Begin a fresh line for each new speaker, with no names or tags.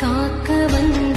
காக்க வந்த